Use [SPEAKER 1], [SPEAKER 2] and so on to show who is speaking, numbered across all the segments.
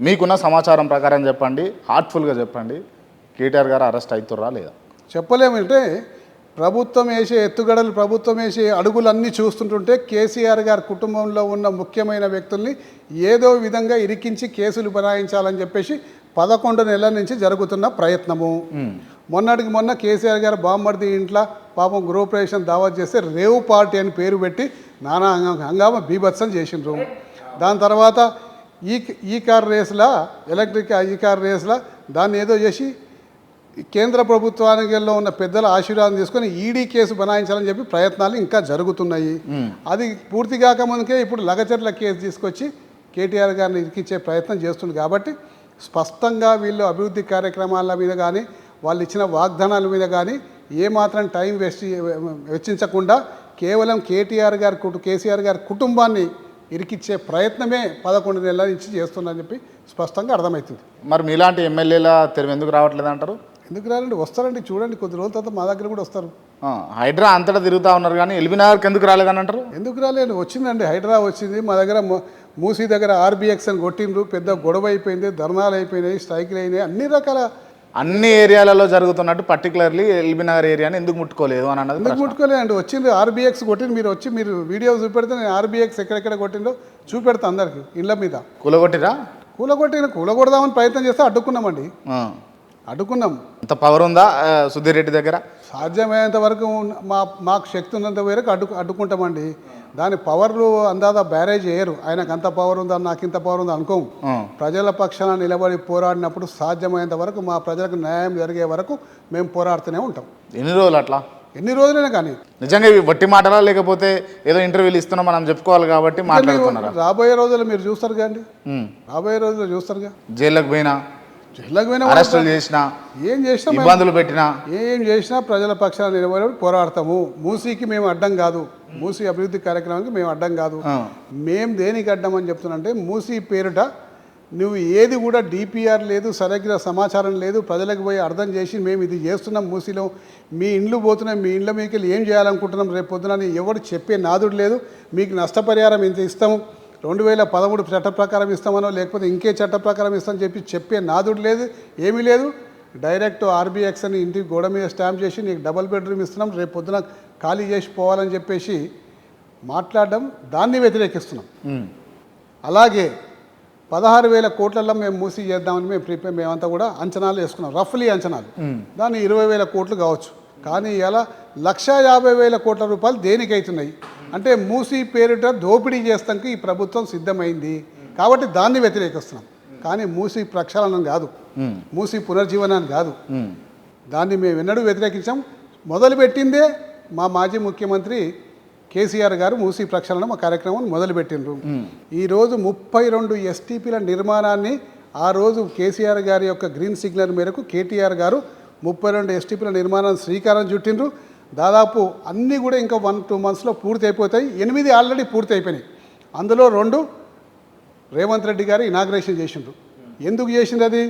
[SPEAKER 1] మీకున్న సమాచారం ప్రకారం చెప్పండి హార్ట్ఫుల్గా చెప్పండి. కేటీఆర్ గారు అరెస్ట్ అవుతుర్రా లేదా?
[SPEAKER 2] చెప్పలేమంటే ప్రభుత్వం వేసే ఎత్తుగడలు ప్రభుత్వం వేసే అడుగులన్నీ చూస్తుంటుంటే కేసీఆర్ గారి కుటుంబంలో ఉన్న ముఖ్యమైన వ్యక్తుల్ని ఏదో విధంగా ఇరికించి కేసులు బనాయించాలని చెప్పేసి పదకొండు నెలల నుంచి జరుగుతున్న ప్రయత్నము. మొన్నటికి మొన్న కేసీఆర్ గారు బామ్మర్ది ఇంట్లో పాపం గృహప్రవేశం దావత్ చేస్తే రేవ్ పార్టీ అని పేరు పెట్టి నానా హంగా- హంగామా బీభత్సం చేసిండ్రు. దాని తర్వాత ఈ ఈ కార్ రేసులా ఎలక్ట్రిక్ ఈ కార్ రేసులా దాన్ని ఏదో చేసి కేంద్ర ప్రభుత్వానిలో ఉన్న పెద్దల ఆశీర్వాదం తీసుకొని ఈడీ కేసు బనాయించాలని చెప్పి ప్రయత్నాలు ఇంకా జరుగుతున్నాయి. అది పూర్తి కాకముందుకే ఇప్పుడు లగచర్ల కేసు తీసుకొచ్చి కేటీఆర్ గారిని ఇరికించే ప్రయత్నం చేస్తుంది కాబట్టి స్పష్టంగా వీళ్ళు అభివృద్ధి కార్యక్రమాల మీద కానీ వాళ్ళు ఇచ్చిన వాగ్దానాల మీద కానీ ఏమాత్రం టైం వేస్ట్ వెచ్చించకుండా కేవలం కేటీఆర్ గారి కుటు కేసీఆర్ గారి కుటుంబాన్ని ఇరికిచ్చే ప్రయత్నమే పదకొండు నెలల నుంచి చేస్తుందని చెప్పి స్పష్టంగా అర్థమవుతుంది.
[SPEAKER 1] మరి మీలాంటి ఎమ్మెల్యేల తెరవు ఎందుకు రావట్లేదు అంటారు?
[SPEAKER 2] ఎందుకు రాలండి వస్తారండి చూడండి. కొద్ది రోజుల తర్వాత మా దగ్గర కూడా వస్తారు.
[SPEAKER 1] హైడ్రా అంతటా తిరుగుతూ ఉన్నారు కానీ ఎల్బీనగర్కి ఎందుకు రాలేదని అంటారు?
[SPEAKER 2] ఎందుకు రాలేదు వచ్చిందండి హైదరాబాద్ వచ్చింది. మా దగ్గర మూసీ దగ్గర ఆర్బీఎక్స్ అని కొట్టిండ్రు. పెద్ద గొడవ అయిపోయింది ధర్నాలు అయిపోయినాయి స్ట్రైకులు అయినాయి. అన్ని రకాల
[SPEAKER 1] అన్ని ఏరియాలలో జరుగుతున్నట్టు పర్టికులర్లీ ఎల్బీనగర్ ఏరియాని ఎందుకు ముట్టుకోలేదు అని అన్నది
[SPEAKER 2] ఎందుకు ముట్టుకోలేదండి వచ్చింది ఆర్బీఎక్స్ కొట్టింది. మీరు వచ్చి మీరు వీడియో చూపెడితే నేను ఆర్బీఎక్స్ ఎక్కడెక్కడ కొట్టిందో చూపెడతా అందరికి ఇళ్ళ మీద.
[SPEAKER 1] కూలగొట్టిరా?
[SPEAKER 2] కూలగొట్టిన కూలగొడదామని ప్రయత్నం చేస్తే అడ్డుకున్నామండి. అడ్డుకున్నాం.
[SPEAKER 1] అంత పవర్ ఉందా సుధీర్ రెడ్డి దగ్గర?
[SPEAKER 2] సాధ్యమైనంత వరకు మా మాకు శక్తి ఉన్నంత వరకు అడ్డు అడ్డుకుంటామండి. దాని పవర్లు అందాదా బ్యారేజ్ చేయరు ఆయనకు అంత పవర్ ఉందా నాకు ఇంత పవర్ ఉందా అనుకోము. ప్రజల పక్షాన నిలబడి పోరాడినప్పుడు సాధ్యమైనంత వరకు మా ప్రజలకు న్యాయం జరిగే వరకు మేము పోరాడుతూనే ఉంటాం.
[SPEAKER 1] ఎన్ని రోజులు అట్లా?
[SPEAKER 2] ఎన్ని రోజులైనా కానీ.
[SPEAKER 1] నిజంగా ఇవి వట్టి మాటలా లేకపోతే ఏదో ఇంటర్వ్యూలు ఇస్తున్నాం మనం చెప్పుకోవాలి కాబట్టి మాట్లాడుతున్నారా?
[SPEAKER 2] రాబోయే రోజులు మీరు చూస్తారు కండి. రాబోయే రోజులు చూస్తారుగా
[SPEAKER 1] జైల్లోకి పోయినా?
[SPEAKER 2] జైల్లోకి పోయినా
[SPEAKER 1] అరెస్టులు చేసినా?
[SPEAKER 2] ఏం చేసినా
[SPEAKER 1] ఇబ్బందులు పెట్టినా?
[SPEAKER 2] ఏం చేసినా ప్రజల పక్షాన నిలబడి పోరాడతాము. మూసీకి మేము అడ్డం కాదు. మూసీ అభివృద్ధి కార్యక్రమానికి మేము అడ్డం కాదు.
[SPEAKER 1] ఆ.
[SPEAKER 2] మేం దేనికి అడ్డం అని చెప్తున్నానంటే మూసీ పేరుట నువ్వు ఏది కూడా డిపిఆర్ లేదు సరైన సమాచారం లేదు ప్రజలకు పోయి అర్థం చేసి మేము ఇది చేస్తున్నాం మూసీలో. మీ ఇండ్లు పోతున్నాం మీ ఇండ్ల మీకు ఏం చేయాలనుకుంటున్నాం రేపు పొద్దున ఎవడు చెప్పే నాదుడు లేదు. మీకు నష్టపరిహారం ఇంత ఇస్తాము. రెండు వేల పదమూడు చట్ట ప్రకారం ఇస్తామనో లేకపోతే ఇంకే చట్ట ప్రకారం ఇస్తామని చెప్పి చెప్పే నాదుడు లేదు ఏమీ లేదు. డైరెక్ట్ ఆర్బీఎక్స్ అని ఇంటికి గోడ మీద స్టాంప్ చేసి నీకు డబుల్ బెడ్రూమ్ ఇస్తున్నాం. రేపు పొద్దున ఖాళీ చేసి పోవాలని చెప్పేసి మాట్లాడడం దాన్ని వ్యతిరేకిస్తున్నాం. అలాగే పదహారు వేల కోట్లలో మేము మూసి చేద్దామని మేము ప్రిపేర్ మేమంతా కూడా అంచనాలు వేసుకున్నాం. రఫ్లీ అంచనాలు. దాన్ని ఇరవై వేల కోట్లు కావచ్చు. కానీ ఇలా లక్షా యాభై వేల కోట్ల రూపాయలు దేనికి అవుతున్నాయి అంటే మూసి పేరిట దోపిడీ చేస్తానికి ఈ ప్రభుత్వం సిద్ధమైంది. కాబట్టి దాన్ని వ్యతిరేకిస్తున్నాం. కానీ మూసి ప్రక్షాళనం కాదు. మూసి పునర్జీవనాన్ని కాదు. దాన్ని మేము ఎన్నడూ వ్యతిరేకించాం. మొదలుపెట్టిందే మా మాజీ ముఖ్యమంత్రి కేసీఆర్ గారు మూసీ ప్రక్షాళన మా కార్యక్రమం మొదలుపెట్టిండ్రు. ఈరోజు ముప్పై రెండు ఎస్టీపీల నిర్మాణాన్ని ఆ రోజు కేసీఆర్ గారి యొక్క గ్రీన్ సిగ్నల్ మేరకు కేటీఆర్ గారు ముప్పై రెండు ఎస్టీపీల నిర్మాణాన్ని శ్రీకారం చుట్టిండ్రు. దాదాపు అన్నీ కూడా ఇంకా వన్ టూ మంత్స్లో పూర్తి అయిపోతాయి. ఎనిమిది ఆల్రెడీ పూర్తి అయిపోయినాయి. అందులో రెండు రేవంత్ రెడ్డి గారు ఇనాగ్రేషన్ చేసిండ్రు. ఎందుకు చేసింది అది.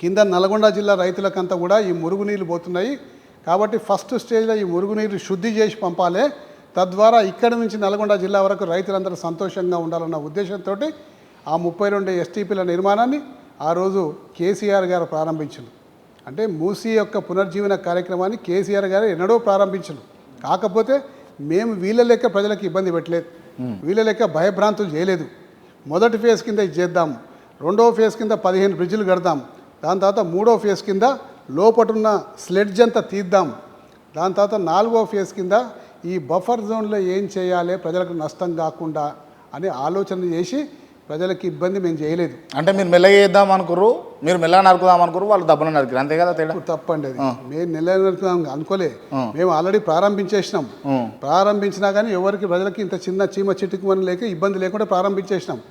[SPEAKER 2] కింద నల్గొండ జిల్లా రైతులకంతా కూడా ఈ మురుగునీళ్ళు పోతున్నాయి. కాబట్టి ఫస్ట్ స్టేజ్లో ఈ మురుగునీరు శుద్ధి చేసి పంపాలి. తద్వారా ఇక్కడి నుంచి నల్గొండ జిల్లా వరకు రైతులందరూ సంతోషంగా ఉండాలన్న ఉద్దేశంతో ఆ ముప్పై రెండు ఎస్టీపీల నిర్మాణాన్ని ఆ రోజు కేసీఆర్ గారు ప్రారంభించారు అంటే మూసీ యొక్క పునర్జీవన కార్యక్రమాన్ని కేసీఆర్ గారు ఎన్నడో ప్రారంభించారు కాకపోతే మేము వీళ్ళ లెక్క ప్రజలకు ఇబ్బంది పెట్టలేదు. వీళ్ళ లెక్క భయభ్రాంతులు చేయలేదు. మొదటి ఫేజ్ కింద ఇది చేద్దాం. రెండో ఫేజ్ కింద పదిహేను బ్రిడ్జిలు కడదాం. దాని తర్వాత మూడో ఫేజ్ కింద లోపటున్న స్లెడ్జ్ అంతా తీద్దాం. దాని తర్వాత నాలుగో ఫేజ్ కింద ఈ బఫర్ జోన్లో ఏం చేయాలి ప్రజలకు నష్టం కాకుండా అని ఆలోచన చేసి ప్రజలకి ఇబ్బంది మేము చేయలేదు.
[SPEAKER 1] అంటే మీరు మెల్లగా చేద్దాం అనుకుర్రు మీరు మెల్లగా నరుకుదాం అనుకుర్రు వాళ్ళు దెబ్బలు నరికారు అంతే కదా తేడా?
[SPEAKER 2] తప్పండి అది. మేము నెల అనుకోలే. మేము ఆల్రెడీ ప్రారంభించేసినాం. ప్రారంభించినా కానీ ఎవరికి ప్రజలకి ఇంత చిన్న చీమ చిట్టుకుమని లేక ఇబ్బంది లేకుండా ప్రారంభించేసినాం.